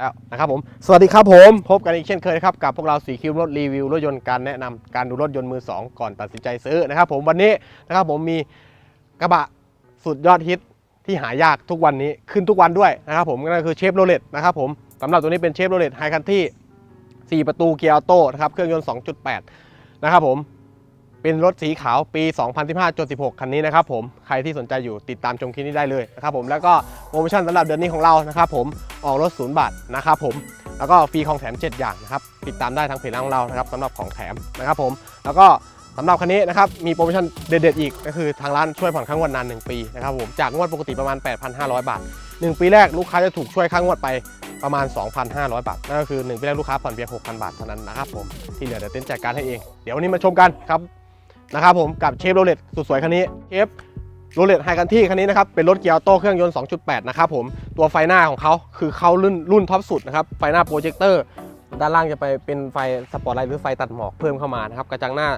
แล้วนะครับผม สวัสดีครับผม พบกันอีกเช่นเคยครับ กับพวกเราสีคิวรถรีวิวรถยนต์การแนะนำการดูรถยนต์มือ 2 ก่อนตัดสินใจซื้อนะครับผมวันนี้นะครับผมมีกระบะสุดยอดฮิตที่หายากทุกวันนี้ขึ้นทุกวันด้วยนะครับผมก็คือเชฟโรเลตนะครับผมสำหรับตัวนี้เป็นเชฟโรเลตไฮคันที่ 4 ประตูเกียร์ออโต้นะครับเครื่องยนต์ 2.8 นะครับผม เป็นรถสีขาวปี 2015-16 คันนี้นะครับผม ใครที่สนใจอยู่ติดตามชมคลิปนี้ได้เลยนะครับผม แล้วก็โปรโมชั่นสำหรับเดือนนี้ของเรานะครับผม ออกรถศูนย์บาทนะครับผม แล้วก็ฟรีของแถม 7 อย่างนะครับ ติดตามได้ทางเพจของเรานะครับสำหรับของแถมนะครับผม แล้วก็สำหรับคันนี้นะครับมีโปรโมชั่นเด็ดๆอีกก็คือทางร้านช่วยผ่อนค่างวดนาน 1 ปีนะครับผม จากงวดปกติประมาณ 8,500 บาท 1 ปีแรกลูกค้าจะถูกช่วยค่างวดไปประมาณ 2,500 บาท นั่นก็คือ 1 ปีแรกลูกค้าผ่อนเพียง6,000 บาทเท่านั้นนะครับผม ที่เหลือเดี๋ยวเต้นจัดการให้เอง เดี๋ยววันนี้มาชมกันครับ นะครับผมกับเชฟโรเลตสุดสวยคันนี้เชฟโรเลตไฮคันที่คันนี้นะครับเป็นรถเกียร์ออโต้เครื่องยนต์ 2.8 นะครับผมตัวไฟหน้าของเขาคือเขารุ่นรุ่นท็อปสุดนะครับไฟหน้าโปรเจคเตอร์ด้านล่างจะไปเป็นไฟสปอร์ตไลท์หรือไฟตัดหมอกเพิ่มเข้ามานะครับกระจังหน้า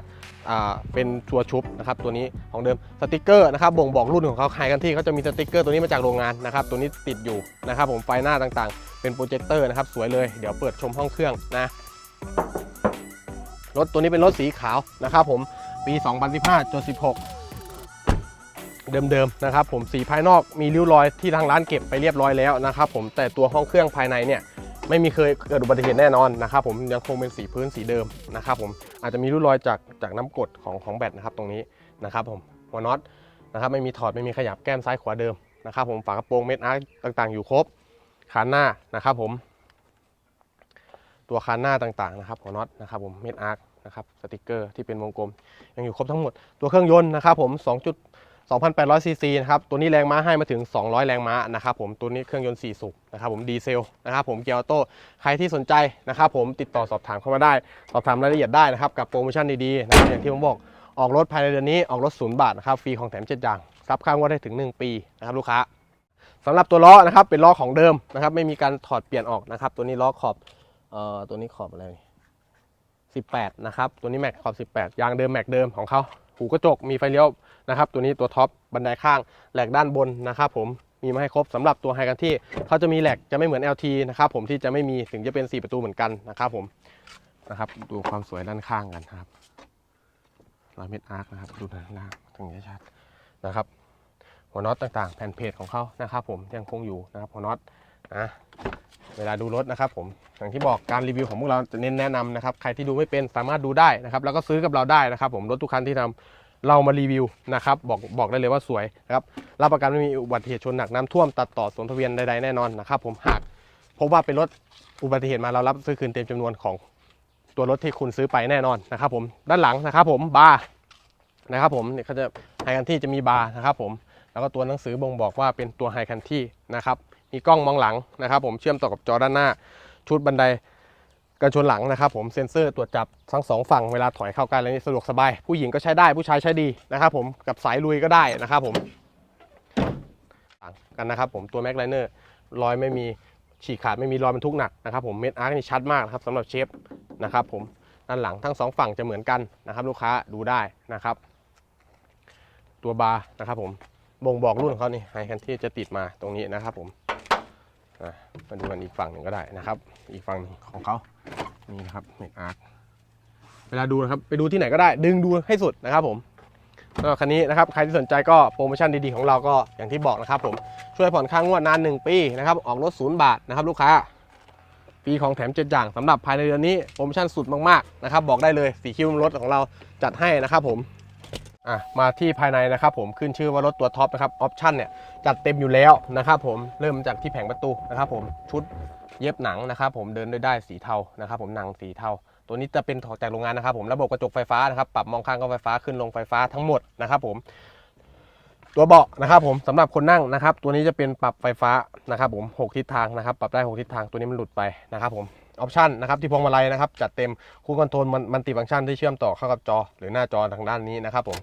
เป็นชัวร์ชุบนะครับตัวนี้ของเดิมสติกเกอร์นะครับบ่งบอกรุ่นของเขาไฮคันที่เขาจะมีสติกเกอร์ตัวนี้มาจากโรงงานนะครับตัวนี้ติดอยู่นะครับผมไฟหน้าต่างๆ เป็นโปรเจคเตอร์นะครับสวยเลยเดี๋ยวเปิดชมห้องเครื่องนะรถตัวนี้เป็นรถสีขาวนะครับผม ปี 2015จน16 เดิมๆนะครับผมสีภายนอกมีริ้วรอยที่ทางร้านเก็บไปเรียบร้อยแล้วนะครับผมแต่ตัวห้องเครื่องภายในเนี่ยไม่มีเคยเกิดอุบัติเหตุแน่นอนนะครับผมยังคงเป็นสีพื้นสีเดิมนะครับผมอาจจะมีริ้วรอยจากจากน้ำกรดของของแบตนะครับตรงนี้นะครับผมหัวน็อตนะครับไม่มีถอดไม่มีขยับแก้มซ้ายขวาเดิมนะครับผมฝากระโปรงเม็ดอาร์ต่างๆ อยู่ครบคานหน้านะครับผม ตัวคานหน้าต่างๆนะครับหัวน็อตนะครับผมเม็ดอาร์ นะครับสติกเกอร์ที่เป็นวงกลม ยังอยู่ครบทั้งหมดตัวเครื่องยนต์นะครับผม2 2,800ซีซีนะครับตัวนี้แรงม้าให้มาถึง 200 แรงม้านะครับผมตัวนี้เครื่องยนต์4สูบนะครับผมดีเซลนะครับผมเกียร์ออโต้ใครที่สนใจนะครับผมติดต่อสอบถามเข้ามาได้ สอบถามรายละเอียดได้นะครับกับโปรโมชั่นดีๆนะครับอย่างที่ผมบอกออกรถภายในเดือนนี้ออกรถศูนย์บาทนะครับฟรีของแถม 7 อย่างซับข้างว่าได้ถึง 1 ปีนะครับลูกค้าสำหรับตัวล้อนะครับเป็นล้อของเดิมนะครับไม่มีการถอดเปลี่ยนออกนะครับตัวนี้ล้อขอบเอ่อตัวนี้ขอบอะไร 18 นะครับ ตัวนี้แม็กขอบ 18 ยางเดิมแม็กเดิมของเขาหูกระจกมีไฟเลี้ยวนะครับ ตัวนี้ตัวท็อปบันไดข้างแหลกด้านบนนะครับผมมีมาให้ครบสำหรับตัวไฮกันที่เขาจะมีแหลกจะไม่เหมือน LT นะครับผมที่จะไม่มีถึงจะเป็น 4 ประตูเหมือนกันนะครับผมนะครับดูความสวยด้านข้างกันครับรอยเม็ดอาร์คนะครับดูด้านล่างตรงนี้ชัดนะครับ หัวน็อตต่างๆ แผ่นเพจของเขานะครับผมยังคงอยู่นะครับหัวน็อตนะ เวลาดูรถนะครับผมอย่างที่บอกการรีวิวของพวกเราจะเน้นแนะนำนะครับใครที่ดูไม่เป็นสามารถดูได้นะครับแล้วก็ซื้อกับเราได้นะครับ ผมรถทุกคันที่ทำเรามารีวิวนะครับบอกบอกได้เลยว่าสวยนะครับรับประกันไม่มีอุบัติเหตุชนหนักน้ำท่วมตัดต่อสวนทะเบียนใดๆแน่นอนนะครับผมหากพบว่าเป็นรถอุบัติเหตุมาเรารับซื้อคืนเต็มจำนวนของตัวรถที่คุณซื้อไปแน่นอนนะครับ ผมด้านหลังนะครับ ผมบาร์นะครับ ผมเนี่ยเขาจะไฮคันที่จะมีบาร์นะครับ ผมแล้วก็ตัวหนังสือบ่งบอกว่าเป็นตัวไฮคันที่นะครับ มีกล้องมองหลังนะครับ ผมเชื่อมต่อกับจอด้านหน้า ชุดบันไดกันชนหลังนะครับ ผมเซ็นเซอร์ตรวจจับทั้งสองฝั่งเวลาถอยเข้าใกล้แล้วนี่สะดวกสบาย ผู้หญิงก็ใช้ได้ผู้ชายใช้ดีนะครับ ผมกับสายลุยก็ได้นะครับ ผมต่างกันนะครับ ผมตัวแม็กไลเนอร์รอยไม่มีฉีกขาดไม่มีรอยบรรทุกหนักนะครับผมเม็ดอาร์คนี่ชัดมากนะครับสำหรับเชฟนะครับผมด้านหลังทั้งสองฝั่งจะเหมือนกันนะครับ ลูกค้าดูได้นะครับ ตัวบาร์นะครับผมบ่งบอกรุ่นของเขานี่ไฮคันที่จะติดมาตรงนี้นะครับผม อะมาดูกันอีกฝั่งหนึ่งก็ได้นะครับ อีกฝั่งของเขานี่นะครับเมกอาร์เวลาดูนะครับไปดูที่ไหนก็ได้ ดึงดูให้สุดนะครับผมสำหรับคันนี้นะครับใครที่สนใจก็โปรโมชั่นดีๆของเราก็อย่างที่บอกนะครับผมช่วยผ่อนค่างวดนาน 1 ปีนะครับออกรถศูนย์บาทนะครับลูกค้าฟรีของแถมเจ็ดอย่างสำหรับภายในเดือนนี้โปรโมชั่นสุดมากๆนะครับบอกได้เลยสีคิวรถของเราจัดให้นะครับผม อะมาที่ภายในนะครับผมขึ้นชื่อว่ารถตัวท็อปนะครับออปชั่นเนี่ยจัดเต็มอยู่แล้วนะครับผมเริ่มจากที่แผงประตูนะครับผมชุดเย็บหนังนะครับผมเดินด้วยได้สีเทานะครับผมหนังสีเทา ตัวนี้จะเป็นถอดจากโรงงานนะครับผมระบบกระจกไฟฟ้านะครับปรับมองข้างก็ไฟฟ้าขึ้นลงไฟฟ้าทั้งหมดนะครับผมตัวเบาะนะครับผมสำหรับคนนั่งนะครับ ตัวนี้จะเป็นปรับไฟฟ้านะครับผมหกทิศทางนะครับปรับได้หกทิศทางตัวนี้มันหลุดไปนะครับผมออปชันนะครับที่พวงมาลัยนะครับจัดเต็มคูลคอนโทรลมันติฟังก์ชันที่เชื่อมต่อเข้ากับจอ หรือหน้าจอทางด้านนี้นะครับผม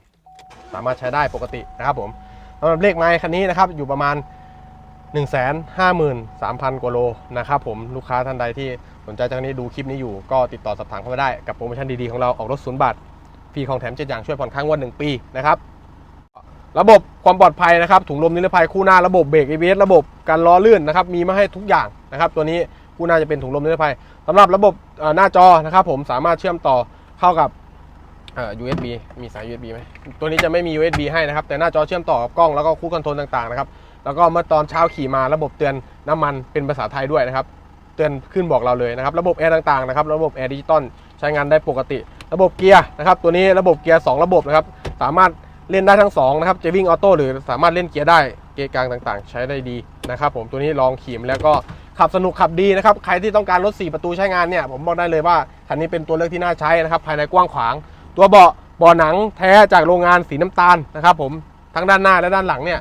สามารถใช้ได้ปกตินะครับผมสำหรับเลขไม้คันนี้นะครับอยู่ประมาณ 1 5 3 0 0 0 กว่าโลนะครับผมลูกค้าท่านใดที่สนใจจากนี้ดูคลิปนี้อยู่ก็ติดต่อสอบถามเข้ามาได้กับโปรโมชั่นดีๆของเราออกรถศูนย์บาทฟรีของแถมเจ็ดอย่างช่วยผ่อนค้างวัน1ปีนะครับระบบความปลอดภัยนะครับถุงลมนิรภัยคู่หน้าระบบเบรก ABS ระบบการล้อลื่นนะครับมีมาให้ทุกอย่างนะครับตัวนี้คู่หน้าจะเป็นถุงลมนิรภัยสำหรับระบบหน้าจอนะครับผมสามารถเชื่อมต่อเข้ากับ อ่อ USB มีสาย USB ไหมตัวนี้จะไม่มี USB ให้นะครับ แต่หน้าจอเชื่อมต่อกับกล้องแล้วก็คู่คอนโทรลต่างๆนะครับ แล้วก็เมื่อตอนเช้าขี่มาระบบเตือนน้ำมันเป็นภาษาไทยด้วยนะครับ เตือนขึ้นบอกเราเลยนะครับ ระบบแอร์ต่างๆนะครับ ระบบแอร์ดิจิตอลใช้งานได้ปกติ ระบบเกียร์นะครับ ตัวนี้ระบบเกียร์2ระบบนะครับ สามารถเล่นได้ทั้งสองนะครับ จะวิ่งออโต้หรือสามารถเล่นเกียร์ได้ เกียร์กลางต่างๆ ใช้ได้ดีนะครับผม ตัวนี้ลองขี่มแล้วก็ขับสนุกขับดีนะครับ ใครที่ต้องการรถ 4 ประตูใช้งานเนี่ย ผมบอกได้เลยว่าคันนี้เป็นตัวเลือกที่น่าใช้นะครับ ภายในกว้างขวาง ตัวเบาะเบาะหนังแท้จากโรงงานสีน้ำตาลนะครับ ผมทั้งด้านหน้าและด้านหลังเนี่ย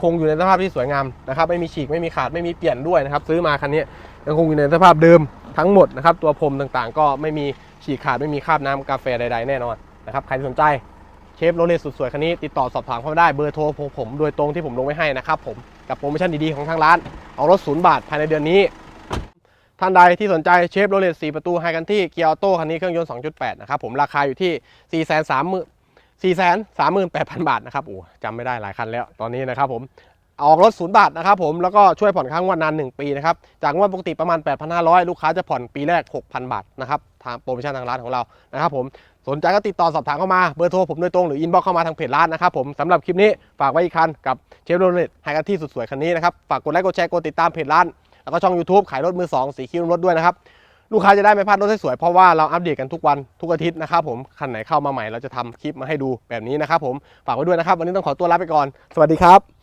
คงอยู่ในสภาพที่สวยงามนะครับไม่มีฉีกไม่มีขาดไม่มีเปลี่ยนด้วยนะครับซื้อมาคันนี้ยังคงอยู่ในสภาพเดิมทั้งหมดนะครับตัวพรมต่างๆ ก็ไม่มีฉีกขาดไม่มีคราบน้ำกาแฟใดๆแน่นอนนะครับใครสนใจเชฟโรเลสสุดสวยคันนี้ติดต่อสอบถามเข้ามาได้เบอร์โทรของผมโดยตรงที่ผมลงไว้ให้นะครับผมกับโปรโมชั่นดีๆของทางร้าน เอารถศูนย์บาทภายในเดือนนี้ ท่านใดที่สนใจเชฟโรเลส4ประตูไฮกันที่เกียร์ออโต้คันนี้เครื่องยนต์ 2.8 นะครับผมราคาอยู่ที่ 4 3 0 0 0 4 3 8 0 0 0 บาทนะครับโอ้จำไม่ได้หลายคันแล้วตอนนี้นะครับผมออกรถศูนย์บาทนะครับผมแล้วก็ช่วยผ่อนค้างวันนาน 1 ปีนะครับจากงวดปกติประมาณ 8,500 ลูกค้าจะผ่อนปีแรก 6,000 บาทนะครับทางโปรโมชั่นทางร้านของเรานะครับผมสนใจก็ติดต่อสอบถามเข้ามาเบอร์โทรผมโดยตรงหรืออินบ็อกเข้ามาทางเพจร้านนะครับผมสำหรับคลิปนี้ฝากไว้อีกคันกับเชฟโรเลตไฮกันที่สุดสวยคันนี้นะครับฝากกดไลค์กดแชร์กดติดตามเพจร้าน แล้วก็ช่อง YouTube ขายรถมือ 2 สีคิ้วรถด้วยนะครับ ลูกค้าจะได้ไม่พลาดรถสวยๆเพราะว่าเราอัปเดตกันทุกวันทุกอาทิตย์นะครับผมคันไหนเข้ามาใหม่เราจะทำคลิปมาให้ดูแบบนี้นะครับผมฝากไว้ด้วยนะครับ วันนี้ต้องขอตัวลาไปก่อน สวัสดีครับ